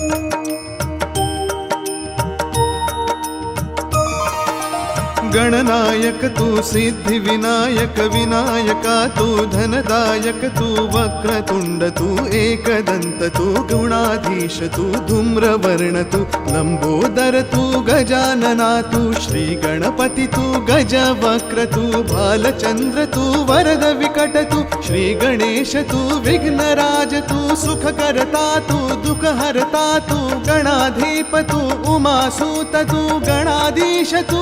Thank you. Gananayak तू सिद्धिविनायक, विनायका तू धनदायक, तू वक्रतुण्ड तू एकदन्त तू गुणाधीश, तू धूम्रवर्ण, तू लम्बोदर तू गजानना, तू श्रीगणपति, तू गजवक्र, तू बालचन्द्र तू वरद विकट, तू श्रीगणेश, तू विघ्नराज, तू सुखकर्ता, तू दुःखहर्ता, तू गणाधीप, तू उमासूत, तू गणाधीश, तू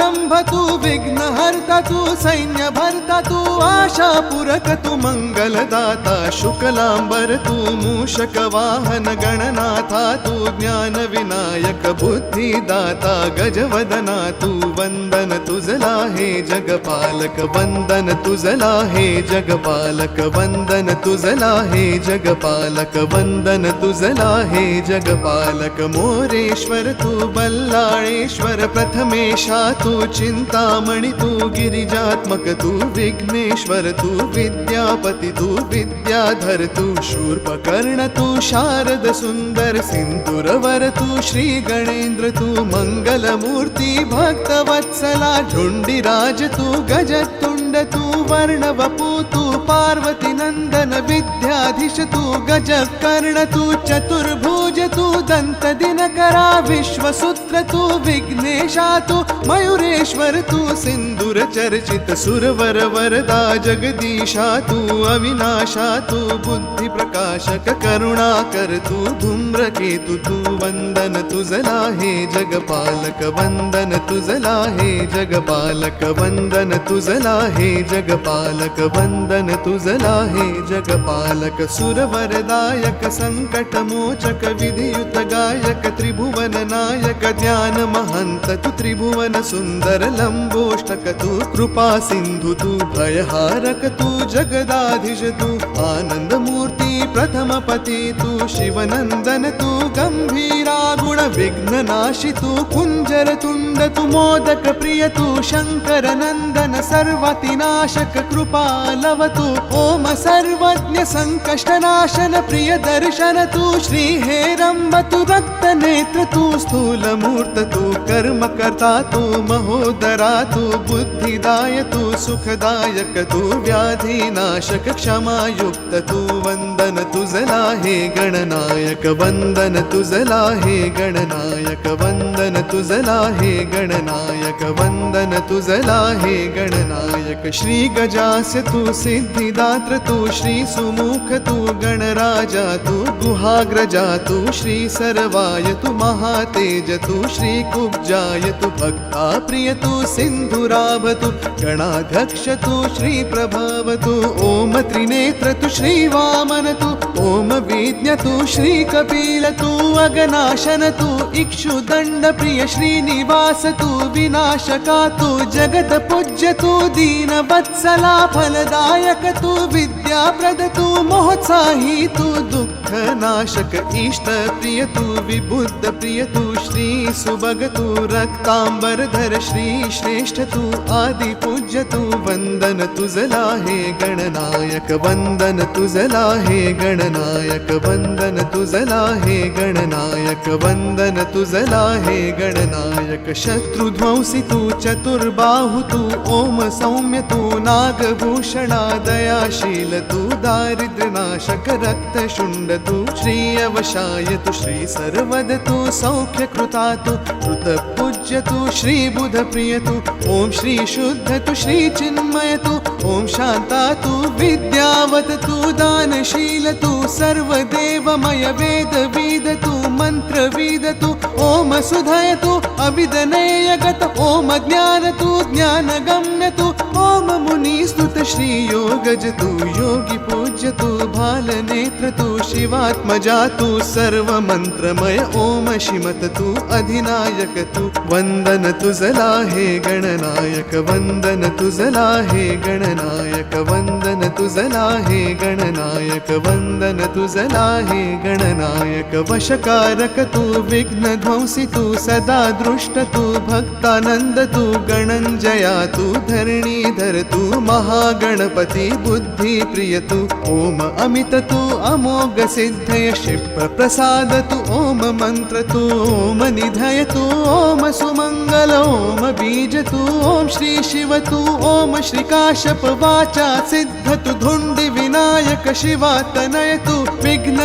मुळारंभ तू विघ्नहर्ता तू, सैन्यभर्ता तू आशापूरक तू मङ्गलदाता शुक्लाम्बर तू मूषक वाहन गणनाथा तू ज्ञान ज्ञानविनायक, बुद्धिदाता गजवदना तू वन्दन तुझला हे जगपालक वन्दन तुझला हे जगपालक वन्दन तुझला हे जगपालक वन्दन तुझला हे जगपालक, मोरेश्वर तू, बल्लाळेश्वर, प्रथमेशा तू चिन्तामणि, तू गिरिजात्मक, तू विघ्नेश्वर, तू विद्यापति, तू विद्याधर, तू शूर्पकर्ण, तू शारद सुन्दर, सिन्दुरवर, तू श्री गणेन्द्र, तू मङ्गलमूर्ति भक्तवत्सला, झुण्डिराज, तू गजतुण्ड तू पार्वती नन्दन विद्याधीश, तू गजकर्ण, तू चतुर्भुज, तू दन्त दिनकरा, विश्वसूत्र, तू विघ्नेशा, तू मयूरेश्वर, तू सिन्दूर चर्चित सुरवर वरदा जगदीशा, तू अविनाशा, तू बुद्धि प्रकाशक, करुणाकर, तू धूम्रकेतु, तू वन्दन तुझला हे जगपालक वन्दन तुझला हे जगपालक वन्दन तुझला हे जगपालक वन्दन तुझला हे जगपालक, सुरवरदायक सङ्कटमोचक विधियुत गायक, त्रिभुवन नायक, ज्ञान महन्त तु त्रिभुवन सुन्दर लम्बोष्टक तु कृपा सिन्धु तु भयहारक, तु जगदाधिश तु आनन्दमूर्ति प्रथमपति तु शिवनन्दन तु गम्भीरा गुण विघ्ननाशि तु कुञ्जर तुण्ड तु मोदक प्रिय, तु शङ्कर नन्दन सर्वतिनाशक कृपालवतु ॐ सर्वज्ञ सङ्कष्टनाशन प्रिय दर्शन तु श्रीहेरम्ब तु रक्तनेत्र तु स्थूलमूर्त तु, कर्मकर्ता तु, महोदरा तु, बुद्धिदाय तु, सुखदायक तु, व्याधिनाशक क्षमायुक्त तु वन्दन तुझला हे गणनायक वन्दन तुझला हे गणनायक वन्दन तुझला हे गणनायक वन्दन तुझला हे गणनायक। श्री गजास तु सिद्धिदात्र, तु श्री सुमुख, तु गणराजा, तु गुहाग्रजा, तु श्री सर्वाय, तु महातेज, तु श्री कुब्जाय, तु भक्ता प्रिय तु सिन्धुराभ तु गणाध्यक्ष, तु श्री प्रभव, तु ॐ त्रिनेत्र तु श्री तु ॐ विज्ञ तु श्रीकपिल तु अगनाशन तु इक्षुदण्ड श्रीनिवास तु विनाशका तु जगत पूज्य तु दीनवत्सला फलदायक तु विद्याप्रद तु मोत्साही तु दुःखनाशक इष्टप्रिय तु विबुद्ध प्रिय तु श्री सुभग तु रक्ताम्बरधर श्री श्रेष्ठ तु आदि पूज्य तु वन्दन तुझला हे गणनायक वन्दन तुझला हे गणनायक वन्दन तुझला हे गणनायक वन्दन तुझला हे गणनायक। शत्रुध्वंसि तु, चतुर्बाहु तु ॐ सौम्य तु, नागभूषणा दयाशील तु दारिद्र्यनाशक रक्तशुण्ड तु श्रीयवशाय तु, श्री सर्वद तु सौख्यकृता तु कृतपूज्य तु श्रीबुध प्रिय तु ॐ श्री शुद्ध तु, श्री चिन्मय तु ॐ शान्ता तु विद्यावत तु दानशील, तु सर्वदेवमय वेद विद, तु मन्त्रविद तु ॐ सुधय, तु अविदनेयगत ॐ ज्ञान, तु ज्ञानगम्य, तु ॐ मुनिस्तुत श्रीयोगज तु योगि पूज्य, तु बालनेत्र तु शिवात्मजा, तु सर्वमन्त्रमय ॐ शिमत, तु अधिनायक, तु वन्दन तुझला हे गणनायक वन्दन तुझला हे गणनायक वन्दन तुझला हे गणनायक, वंदन तुझला हे गणनायक, वशकारक तु विघ्नध्वंसि तु सदा दृष्ट तु भक्तानन्द तु गणञ्जया तु धरणीधर तु महागणपति बुद्धि प्रिय तु ॐ अमित तु अमोघ सिद्धय क्षिप्र प्रसाद तु ॐ मन्त्र तु ॐ निधय तु ॐ सुमङ्गल ॐ बीज तु ॐ श्री शिव तु ओम श्रीकाशप वाचा सिद्ध तु धुण्डि विनायक शिवा तनय तु विघ्न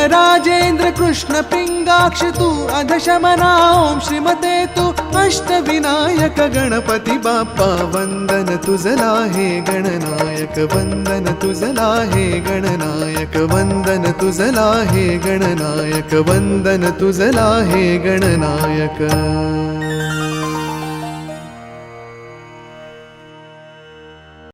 कृष्ण पिङ्गाक्ष तु अधशमना ॐ श्रीमते तु अष्टविनायक गणपति बाप्पा वन्दन तुझला हे गणनायक वन्दन तुझला हे गणनायक वन्दन तुझला हे गणनायक वन्दन तुझला हे गणनायक।